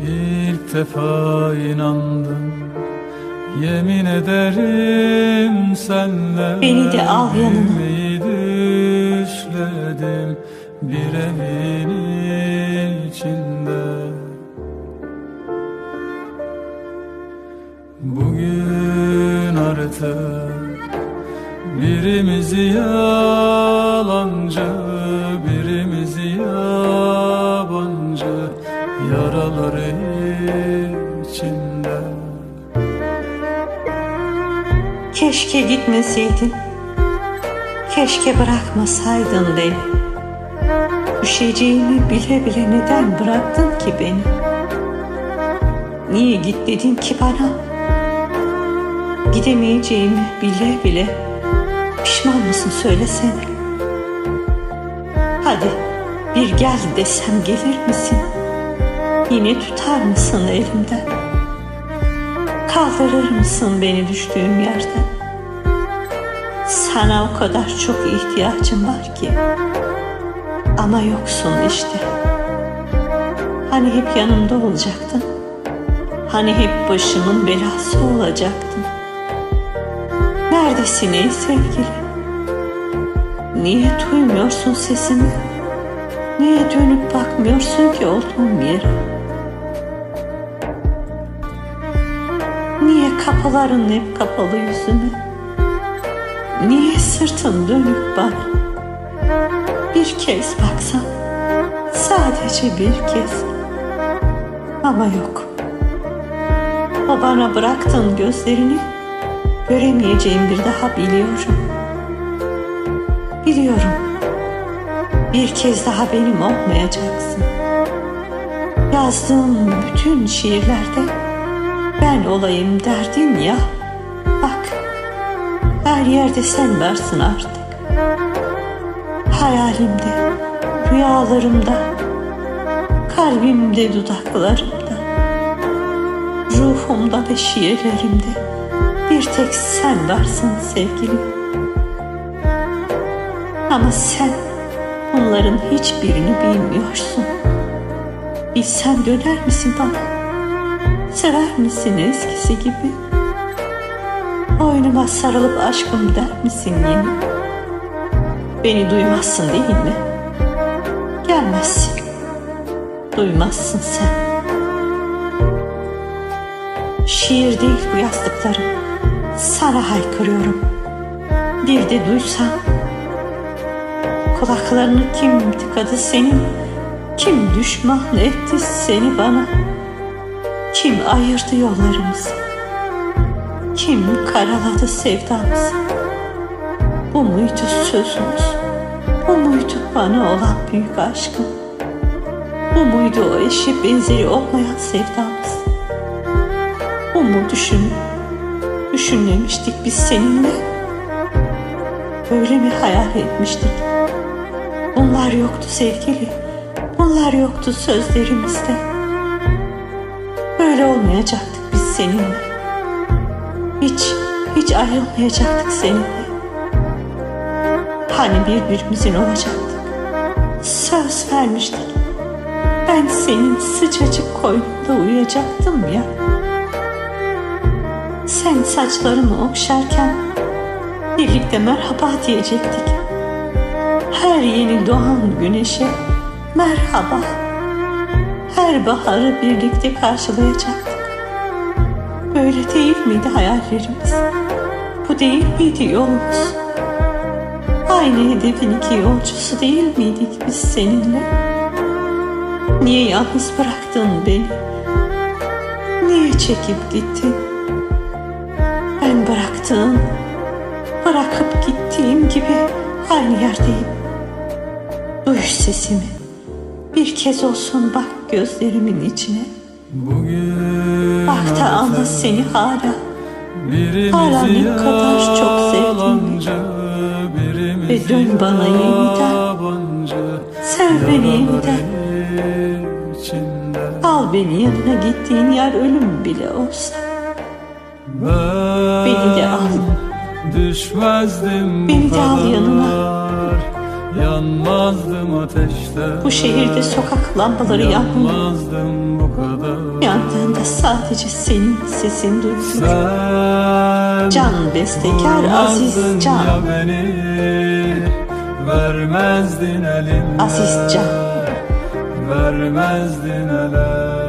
İlk defa inandım. Yemin ederim senle Beni de al yanına. Düşledim Bir evin içinde. Bugün artık Birimizi yalancı Birimizi yabancı Yaraları içinde Keşke gitmeseydin. Keşke bırakmasaydın beni. Düşeceğimi bile bile neden bıraktın ki beni? Niye git dedin ki bana? Gidemeyeceğimi bile bile pişman mısın söylesene. Hadi bir gel desem gelir misin? Yine tutar mısın elimden? Kaldırır mısın beni düştüğüm yerden? Sana o kadar çok ihtiyacım var ki. Ama yoksun işte. Hani hep yanımda olacaktın. Hani hep başımın belası olacaktın. Neredesin ey sevgili? Niye duymuyorsun sesimi? Niye dönüp bakmıyorsun ki olduğum yere? Kapıların hep kapalı yüzüme? Niye sırtın dönük bana? Bir kez baksan, sadece bir kez. Ama yok. O bana bıraktığın gözlerini göremeyeceğim bir daha biliyorum. Biliyorum. Bir kez daha benim olmayacaksın. Yazdığım bütün şiirlerde ben olayım derdin ya. Bak, her yerde sen varsın artık. Hayalimde, rüyalarımda, kalbimde, dudaklarımda, ruhumda ve şiirlerimde bir tek sen varsın sevgilim. Ama sen bunların hiçbirini bilmiyorsun. Bilsen döner misin bana? Sever misin eskisi gibi? Boynuma sarılıp aşkım der misin yine? Beni duymazsın değil mi? Gelmezsin. Duymazsın sen. Şiir değil bu yazdıklarım. Sana haykırıyorum. Bir de duysan. Kulaklarını kim tıkadı senin? Kim düşman etti seni bana? Kim ayırdı yollarımızı? Kim karaladı sevdamızı? Bu muydu sözümüz? Bu muydu bana olan büyük aşkım? Bu muydu o eşi benzeri olmayan sevdamız? Bu mu düşün? Düşünmemiştik biz seninle? Böyle mi hayal etmiştik? Bunlar yoktu sevgili. Bunlar yoktu sözlerimizde. Böyle olmayacaktık biz seninle. Hiç, hiç ayrılmayacaktık seninle. Hani birbirimizin olacaktık. Söz vermiştik. Ben senin sıcacık koynunda uyuyacaktım ya. Sen saçlarımı okşarken birlikte merhaba diyecektik. Her yeni doğan güneşe merhaba. Her baharı birlikte karşılayacaktık. Böyle değil miydi hayallerimiz? Bu değil miydi yolumuz? Aynı hedefin iki yolcusu değil miydik biz seninle? Niye yalnız bıraktın beni? Niye çekip gittin? Ben bıraktığım, bırakıp gittiğim gibi aynı yerdeyim. Duy sesimi. Bir kez olsun bak gözlerimin içine. Bugün Bak da anla seni hala. Hala ne kadar çok sevdiğimi ve dön bana yeniden. Sev beni yeniden. Al beni yanına gittiğin yer ölüm bile olsa. Ben Beni de al. Düşmezdim Beni de al yanına. Yanmazdım ateşte Bu şehirde sokak lambaları. Yanmazdım bu kadar Yandığında sadece senin sesin duyulur. Can bestekar Aziz Can. ya beni Vermezdin elimden Aziz Can. Vermezdin ele